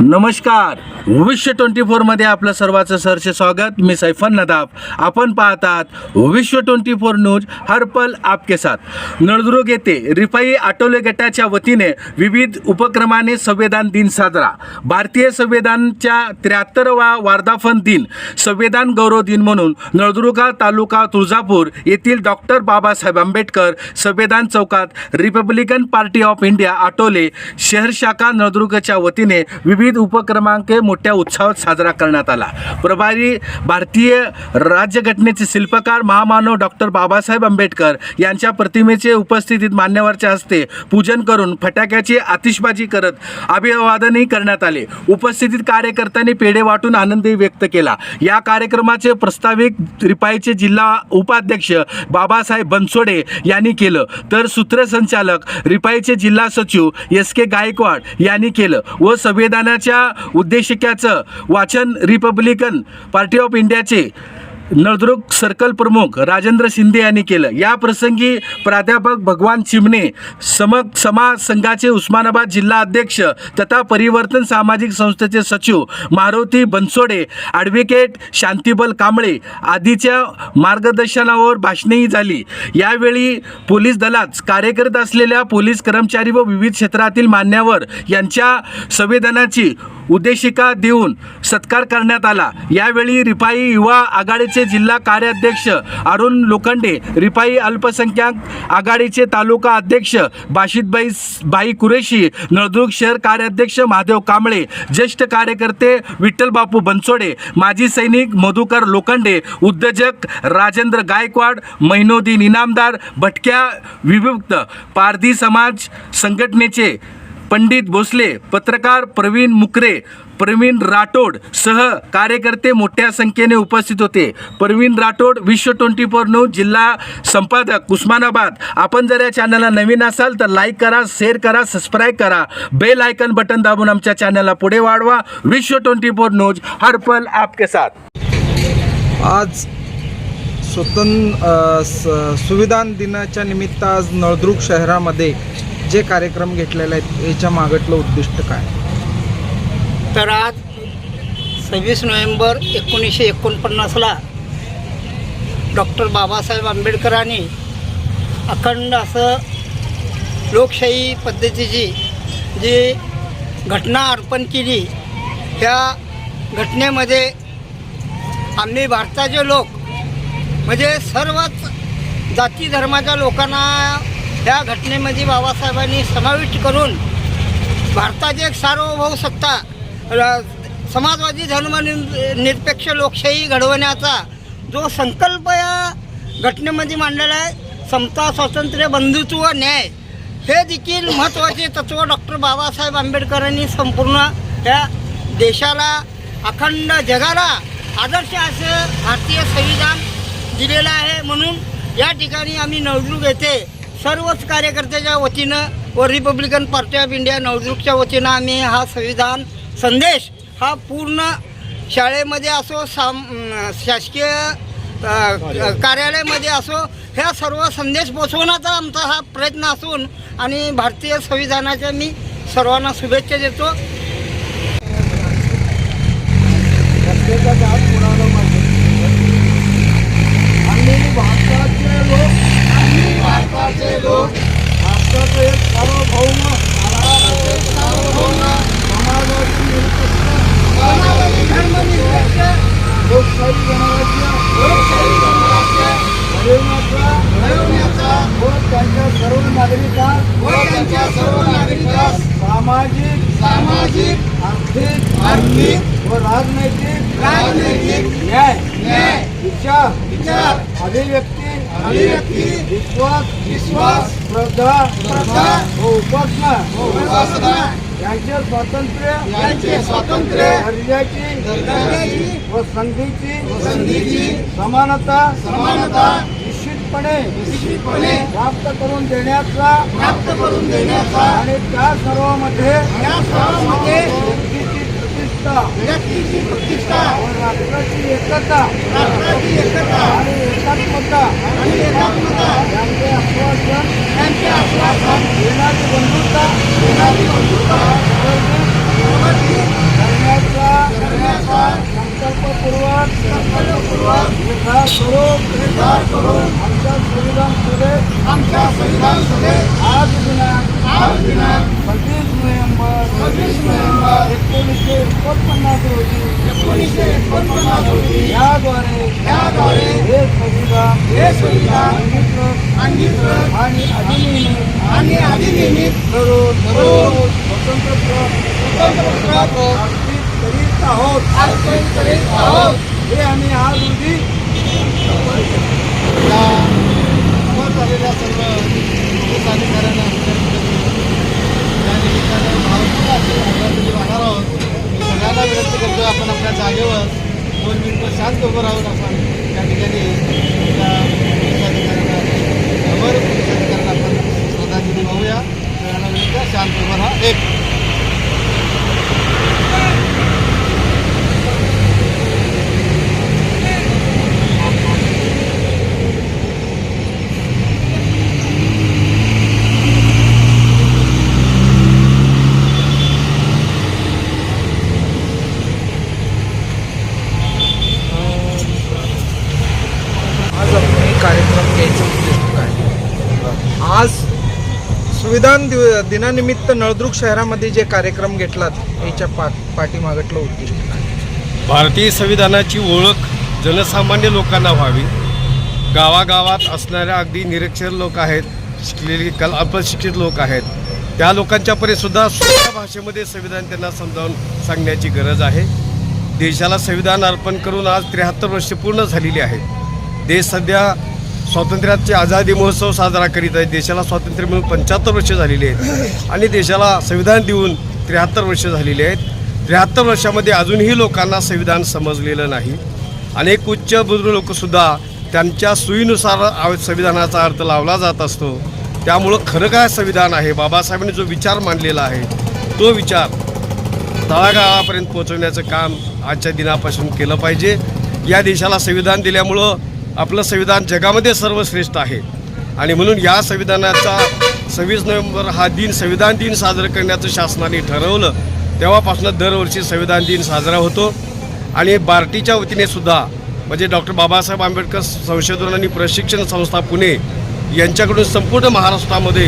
नमस्कार. विश्व ट्वेंटी फोरमध्ये आपलं सर्वांचं सहर्ष स्वागत. मी सैफन नदाफ. आपण पाहतात विश्व ट्वेंटी फोर न्यूज हरपल आपके साथ. नळदुर्ग येथे रिफाई आटोले गटाच्या वतीने विविध उपक्रमाने संविधान दिन साजरा. भारतीय संविधानच्या त्र्याहत्तरवा वार्धापन दिन संविधान गौरव दिन म्हणून नळदुर्गा तालुका तुळजापूर येथील डॉक्टर बाबासाहेब आंबेडकर संविधान चौकात Republican party of India Athawale शहर शाखा नळदुर्गच्या वतीने विविध उपक्रमांक मोठ्या उत्साहात साजरा करण्यात आला. प्रभारी भारतीय राज्यघटनेचे शिल्पकार महामानव डॉक्टर बाबासाहेब आंबेडकर यांच्या प्रतिमेचे उपस्थितीत मान्यवरच्या हस्ते पूजन करून फटाक्याची आतिषबाजी करत अभिवादनही करण्यात आले. उपस्थितीत कार्यकर्त्यांनी पेढे वाटून आनंदही व्यक्त केला. या कार्यक्रमाचे प्रस्ताविक रिपाईचे जिल्हा उपाध्यक्ष बाबासाहेब बनसोडे यांनी केलं. तर सूत्रसंचालक रिपाईचे जिल्हा सचिव एस के गायकवाड यांनी केलं व संविधानाच्या उद्देशिकेचं वाचन रिपब्लिकन पार्टी ऑफ इंडियाचे नळदुर्ग सर्कल प्रमुख राजेंद्र शिंदे यांनी केलं. या प्रसंगी प्राध्यापक भगवान चिमणे समक समाज संघाचे उस्मानाबाद जिल्हा अध्यक्ष तथा परिवर्तन सामाजिक संस्थेचे सचिव मारुती बनसोडे ॲडव्होकेट शांतीबल कांबळे आदीच्या मार्गदर्शनावर भाषणेही झाली. यावेळी पोलीस दलात कार्यरत असलेल्या पोलीस कर्मचारी व विविध क्षेत्रातील मान्यवर यांच्या संवेदनाची उद्देशिका देऊन सत्कार करण्यात आला. यावेळी रिपाई युवा आघाडीचे जिल्हा कार्याध्यक्ष अरुण लोखंडे रिपाई अल्पसंख्याक आघाडीचे तालुका अध्यक्ष बाशिदबाई बाई कुरेशी नळदुर्ग शहर कार्याध्यक्ष महादेव कांबळे ज्येष्ठ कार्यकर्ते विठ्ठलबापू बनसोडे माजी सैनिक मधुकर लोखंडे उद्योजक राजेंद्र गायकवाड महिनोदीन इनामदार भटक्या विभक्त पारधी समाज संघटनेचे पंडित भोसले पत्रकार प्रवीण मुकरे प्रवीण राठोड सह कार्यकर्ते मोठ्या संख्येने उपस्थित होते. प्रवीण राठोड विश्व ट्वेंटी फोर न्यूज जिल्हा संपादक उस्मानाबाद. आपण जर या चॅनलला नवीन असाल तर लाईक करा शेअर करा सबस्क्राईब करा. बेल आयकन बटन दाबून आमच्या चॅनलला पुढे वाढवा. विश्व ट्वेंटी फोर न्यूज हरपल आपके साथ. आज स्वतंत्र सुविधान दिनाच्या निमित्त आज नळदुर्ग शहरामध्ये जे कार्यक्रम घेतलेले आहेत याच्या मागटलं उद्दिष्ट काय? तर आज सव्वीस नोव्हेंबर एकोणीसशे एकोणपन्नासला डॉक्टर बाबासाहेब आंबेडकरांनी अखंड असं लोकशाही पद्धतीची जी घटना अर्पण केली त्या घटनेमध्ये आम्ही भारताचे लोक म्हणजे सर्वच जाती धर्माच्या लोकांना या घटनेमध्ये बाबासाहेबांनी समाविष्ट करून भारताची एक सार्वभौम सत्ता समाजवादी धर्म निरपेक्ष लोकशाही घडवण्याचा जो संकल्प या घटनेमध्ये मांडलेला आहे समता स्वातंत्र्य बंधुत्व न्याय हे देखील महत्त्वाचे तत्व डॉक्टर बाबासाहेब आंबेडकरांनी संपूर्ण या देशाला अखंड जगाला आदर्श असं भारतीय संविधान दिलेलं आहे म्हणून या ठिकाणी आम्ही नळदुर्ग येथे सर्वच कार्यकर्त्याच्या वतीनं व रिपब्लिकन पार्टी ऑफ इंडिया नवदुर्गच्या वतीनं आम्ही हा संविधान संदेश हा पूर्ण शाळेमध्ये असो साम शासकीय कार्यालयामध्ये असो ह्या सर्व संदेश पोचवण्याचा आमचा हा प्रयत्न असून आणि भारतीय संविधानाच्या मी सर्वांना शुभेच्छा देतो आम्ही भारताचे लोक आम्ही भारताचे लोक भारताचे एक सार्वभौम सार्वभौम समाजाची निरपेक्ष धर्मनिरपेक्ष लोकशाही गणराज्य लोकशाही गणराज्य घडवण्याचा घडवण्याचा व त्यांच्या सर्व नागरिकांस व त्यांच्या सर्व नागरिकांस सामाजिक सामाजिक आर्थिक आर्थिक व राजनैतिक राजनैतिक न्याय न्याय विचार विचार अभिव्यक्ती अभिव्यक्ती विश्वास विश्वास श्रद्धा श्रद्धा व उपासना. उपासना. यांचे स्वातंत्र्य यांचे स्वातंत्र्य दर्जाची दर्जाची व संधीची व संधीची समानता समानता निश्चितपणे निश्चितपणे प्राप्त करून देण्याचा प्राप्त करून देण्याचा आणि त्या सर्वांमध्ये त्या सर्वांमध्ये व्यक्तीची प्रतिष्ठा राष्ट्राची एकता राष्ट्राची एकता आणि एकात्मता आणि एकात्मता यांचे आश्वासन यांचे आश्वासन देणारी बंधुता देणारी बंधुता करण्याचा करण्याचा संकल्पपूर्वक संकल्पपूर्वक निर्धार निर्धार आमच्या संविधान आमच्या संविधान सभेत आज दिनांक आज दिनांक सव्वीस नोव्हेंबर सव्वीस नोव्हेंबर एकोणीसशे एकोणपन्नास रोजी एकोणीसशे एकोणपन्नास रोजी याद्वारे याद्वारे हे संविधान हे संविधान अंगीकृत अंगीकृत आणि अधिनियमित आणि अधिनियमित करून करून स्वतंत्र स्वतंत्र अर्पित करीत आहोत अर्पण करीत आहोत हे आम्ही आज रोजी या समोर झालेल्या सर्व पोलीस अधिकाऱ्यांना त्या निमित्तानं भावपूर्ण अशी श्रद्धांजली वाहणार आहोत मी सगळ्यांना विनंती करतो आपण आपल्या जागेवर दोन मिनिटं शांत उभं राहून आपण त्या ठिकाणी त्या पोलीस अधिकाऱ्यांना अमर पोलीस अधिकाऱ्यांना आपण श्रद्धांजली वाहूया. शांत उभं राहा. एक आज आपण हे कार्यक्रम घ्यायचं उद्दिष्ट काय आज संविधान दिव दिनानिमित्त नळदुर्ग शहरामध्ये जे कार्यक्रम घेतलात याच्या पा पाठीमागटलं उद्दिष्ट भारतीय संविधानाची ओळख जनसामान्य लोकांना व्हावी. गावागावात असणाऱ्या अगदी निरक्षर लोक आहेत शिकलेली कल अल्पशिक्षित लोक आहेत. त्या लोकांच्यापर्यंत सुद्धा सोप्या भाषेमध्ये संविधान त्यांना समजावून सांगण्याची गरज आहे. देशाला संविधान अर्पण करून आज त्र्याहत्तर वर्षे पूर्ण झालेली आहेत. देश सध्या स्वातंत्र्याचे आझादी महोत्सव साजरा करीत आहेत देशाला स्वातंत्र्य मिळून पंच्याहत्तर वर्ष झालेली आहेत. आणि देशाला संविधान देऊन त्र्याहत्तर वर्ष झालेली आहेत. त्र्याहत्तर वर्षामध्ये अजूनही लोकांना संविधान समजलेलं नाही. अनेक उच्च बुद्ध लोकसुद्धा त्यांच्या सोयीनुसार आव- संविधानाचा अर्थ लावला जात असतो. त्यामुळं खरं काय संविधान आहे? बाबासाहेबांनी जो विचार मांडलेला आहे तो विचार तळागाळापर्यंत पोहोचवण्याचं काम आजच्या दिनापासून केलं पाहिजे. या देशाला संविधान दिल्यामुळं आपलं संविधान जगामध्ये सर्वश्रेष्ठ आहे. आणि म्हणून या संविधानाचा सव्वीस नोव्हेंबर हा दिन संविधान दिन साजरा करण्याचं शासनाने ठरवलं तेव्हापासून दरवर्षी संविधान दिन साजरा होतो. आणि बार्टीच्या वतीने सुद्धा म्हणजे डॉक्टर बाबासाहेब आंबेडकर संशोधन आणि प्रशिक्षण संस्था पुणे यांच्याकडून संपूर्ण महाराष्ट्रामध्ये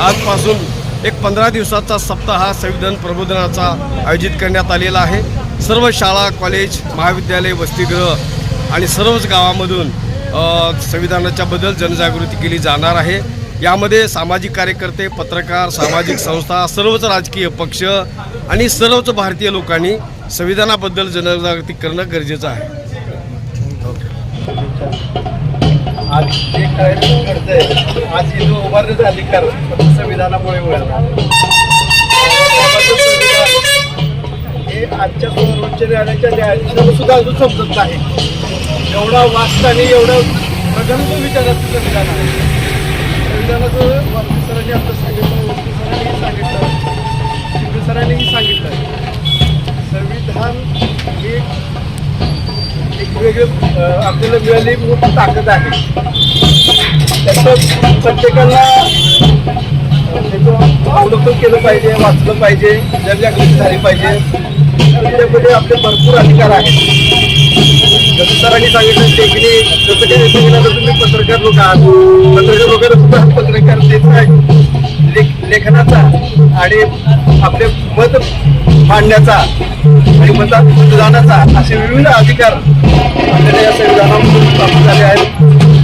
आजपासून एक पंधरा दिवसाचा सप्ताह हा संविधान प्रबोधनाचा आयोजित करण्यात आलेला आहे. सर्व शाळा कॉलेज महाविद्यालय वसतिगृह आणि सर्वच गावामधून संविधानाच्याबद्दल जनजागृती केली जाणार आहे. यामध्ये सामाजिक कार्यकर्ते पत्रकार सामाजिक संस्था सर्वच राजकीय पक्ष आणि सर्वच भारतीय लोकांनी संविधानाबद्दल जनजागृती करणं गरजेचं आहे. आज जे घडतंय आज जो उभारण्याचा अधिकार संविधानामुळे मिळाला. हे आजच्या सर्वोच्च न्यायालयाच्या न्यायाधीशांना सुद्धा अजून समजत नाही. एवढा वास्त आणि एवढं प्रगल्भ विचाराचं संविधान आहे संविधानाचं वाल्मी सरांनी आता सांगितलं वस्ती सरांनीही सांगितलं शिंदे सरांनीही सांगितलं. संविधान हे एक वेगळं आपल्याला मिळाली मोठी ताकद आहे. त्याचं प्रत्येकाला अवलोकन केलं पाहिजे वाचलं पाहिजे जनजागृती झाली पाहिजे. त्याच्यामध्ये आपले भरपूर अधिकार आहेत. जसं सरांनी सांगितलं लेखणी जसं काही सांगितलं तर तुम्ही पत्रकार लोक आहात. पत्रकार लोकांना सुद्धा पत्रकार देत आहे लेख लेखनाचा आणि आपले मत मांडण्याचा आणि मता मतदानाचा असे विविध अधिकार आपल्याला या संविधानामधून प्राप्त झाले आहेत.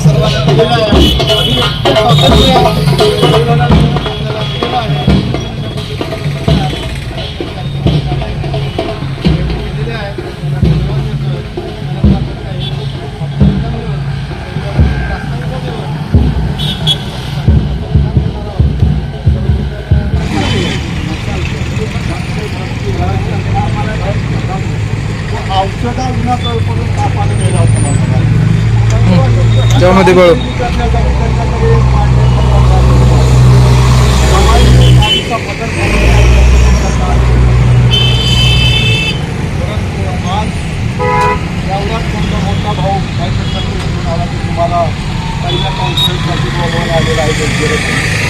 सर्वांना त्यामध्ये बळ एवढाच तुमचा मोठा भाऊ काहीतरी घेऊन आला की तुम्हाला पहिल्या कॉन्फरन्ससाठी बोलवून आलेला आहे